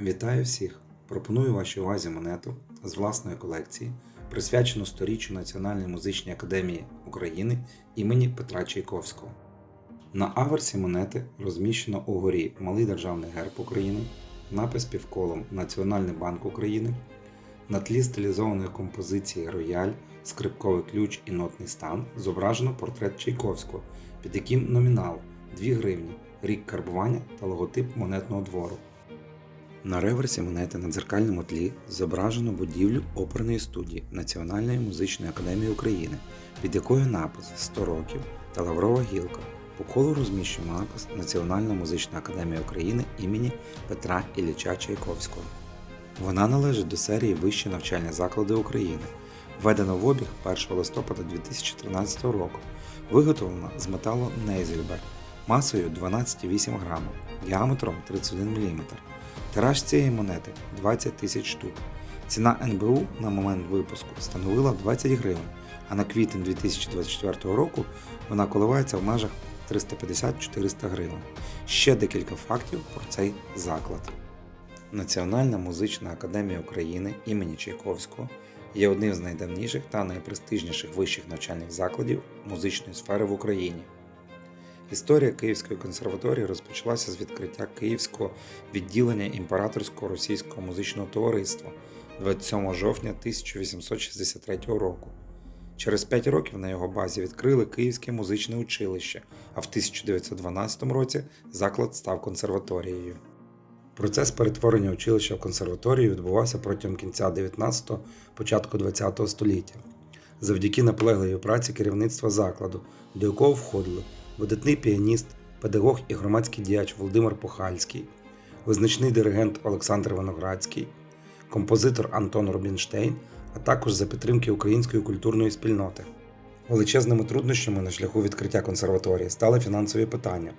Вітаю всіх! Пропоную вашій увазі монету з власної колекції, присвячену сторіччю Національної музичній академії України імені Петра Чайковського. На аверсі монети розміщено угорі Малий Державний герб України, напис півколом Національний банк України, на тлі стилізованої композиції рояль, скрипковий ключ і нотний стан зображено портрет Чайковського, під яким номінал 2 гривні, рік карбування та логотип монетного двору. На реверсі монети на дзеркальному тлі зображено будівлю оперної студії Національної музичної академії України, під якою напис 100 років та Лаврова гілка. По колу розміщено напис Національна музична академія України імені Петра Ілліча Чайковського. Вона належить до серії Вищі навчальні заклади України, введена в обіг 1 листопада 2013 року, виготовлена з металу Нейзельберг масою 12,8 грам, діаметром 31 мм. Тираж цієї монети 20 тисяч штук. Ціна НБУ на момент випуску становила 20 гривень, а на квітень 2024 року вона коливається в межах 350-400 гривень. Ще декілька фактів про цей заклад. Національна музична академія України імені Чайковського є одним з найдавніших та найпрестижніших вищих навчальних закладів музичної сфери в Україні. Історія Київської консерваторії розпочалася з відкриття Київського відділення Імператорського російського музичного товариства 27 жовтня 1863 року. Через 5 років на його базі відкрили Київське музичне училище, а в 1912 році заклад став консерваторією. Процес перетворення училища в консерваторію відбувався протягом кінця 19-го, початку 20-го століття. Завдяки наполегливій праці керівництва закладу, до якого входили видатний піаніст, педагог і громадський діяч Володимир Похальський, визначний диригент Олександр Виноградський, композитор Антон Рубінштейн, а також за підтримки української культурної спільноти. Величезними труднощами на шляху відкриття консерваторії стали фінансові питання.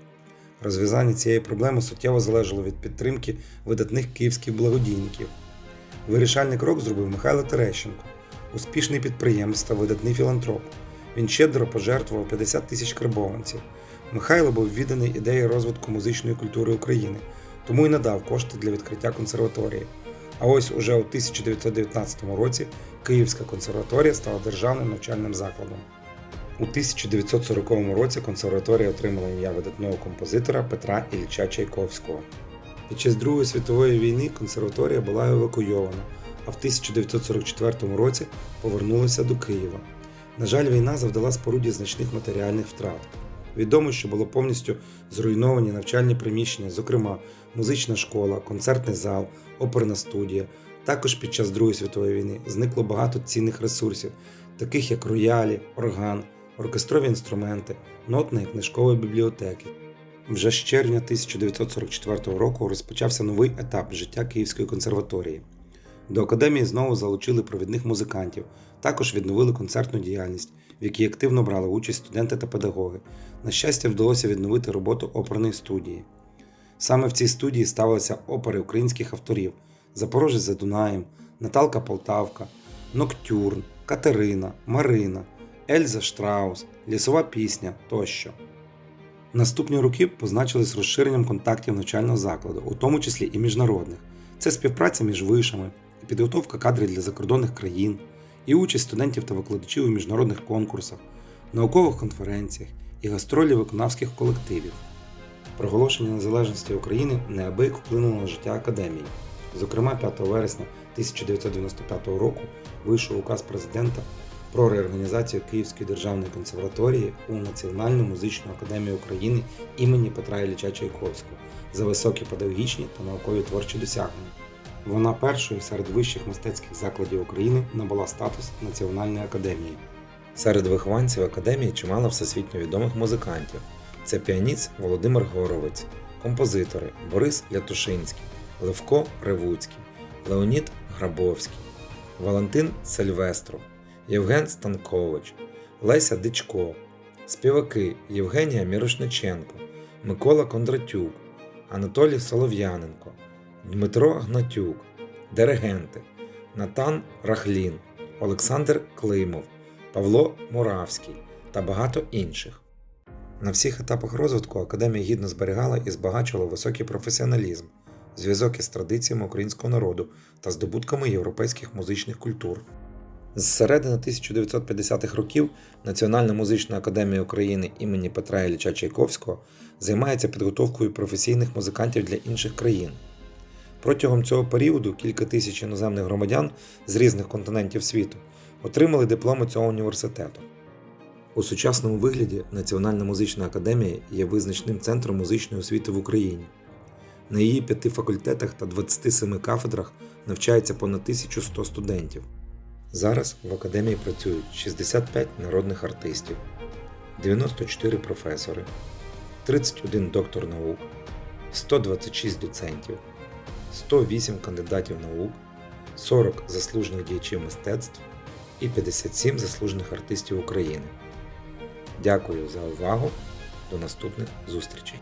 Розв'язання цієї проблеми суттєво залежало від підтримки видатних київських благодійників. Вирішальний крок зробив Михайло Терещенко, успішний підприємець та видатний філантроп. Він щедро пожертвував 50 тисяч карбованців. Михайло був відданий ідеї розвитку музичної культури України, тому й надав кошти для відкриття консерваторії. А ось уже у 1919 році Київська консерваторія стала державним навчальним закладом. У 1940 році консерваторія отримала ім'я видатного композитора Петра Ілліча Чайковського. Під час Другої світової війни консерваторія була евакуйована, а в 1944 році повернулася до Києва. На жаль, війна завдала споруді значних матеріальних втрат. Відомо, що було повністю зруйновані навчальні приміщення, зокрема музична школа, концертний зал, оперна студія. Також під час Другої світової війни зникло багато цінних ресурсів, таких як роялі, орган, оркестрові інструменти, нотна і книжкові бібліотеки. Вже з червня 1944 року розпочався новий етап життя Київської консерваторії. До академії знову залучили провідних музикантів, також відновили концертну діяльність, в якій активно брали участь студенти та педагоги. На щастя, вдалося відновити роботу оперної студії. Саме в цій студії ставилися опери українських авторів Запорожець за Дунаєм, Наталка Полтавка, Ноктюрн, Катерина, Марина, Ельза Штраус, Лісова пісня тощо. Наступні роки позначились розширенням контактів навчального закладу, у тому числі і міжнародних. Це співпраця між вишами, підготовка кадрів для закордонних країн, і участь студентів та викладачів у міжнародних конкурсах, наукових конференціях і гастролі виконавських колективів. Проголошення незалежності України неабияк вплинуло на життя академії. Зокрема, 5 вересня 1995 року вийшов указ президента про реорганізацію Київської державної консерваторії у Національну музичну академію України імені Петра Ілліча Чайковського за високі педагогічні та наукові творчі досягнення. Вона першою серед вищих мистецьких закладів України набула статус Національної академії. Серед вихованців академії чимало всесвітньо відомих музикантів. Це піаніст Володимир Горовець, композитори Борис Лятушинський, Левко Ревуцький, Леонід Грабовський, Валентин Сильвестров, Євген Станкович, Леся Дичко, співаки Євгенія Мірошниченко, Микола Кондратюк, Анатолій Солов'яненко, Дмитро Гнатюк, диригенти Натан Рахлін, Олександр Климов, Павло Муравський та багато інших. На всіх етапах розвитку академія гідно зберігала і збагачувала високий професіоналізм, зв'язок із традиціями українського народу та здобутками європейських музичних культур. З середини 1950-х років Національна музична академія України імені Петра Ілліча Чайковського займається підготовкою професійних музикантів для інших країн. Протягом цього періоду кілька тисяч іноземних громадян з різних континентів світу отримали дипломи цього університету. У сучасному вигляді Національна музична академія є визначним центром музичної освіти в Україні. На її п'яти факультетах та 27 кафедрах навчається понад 1100 студентів. Зараз в академії працюють 65 народних артистів, 94 професори, 31 доктор наук, 126 доцентів, 108 кандидатів наук, 40 заслужених діячів мистецтв і 57 заслужених артистів України. Дякую за увагу. До наступних зустрічей!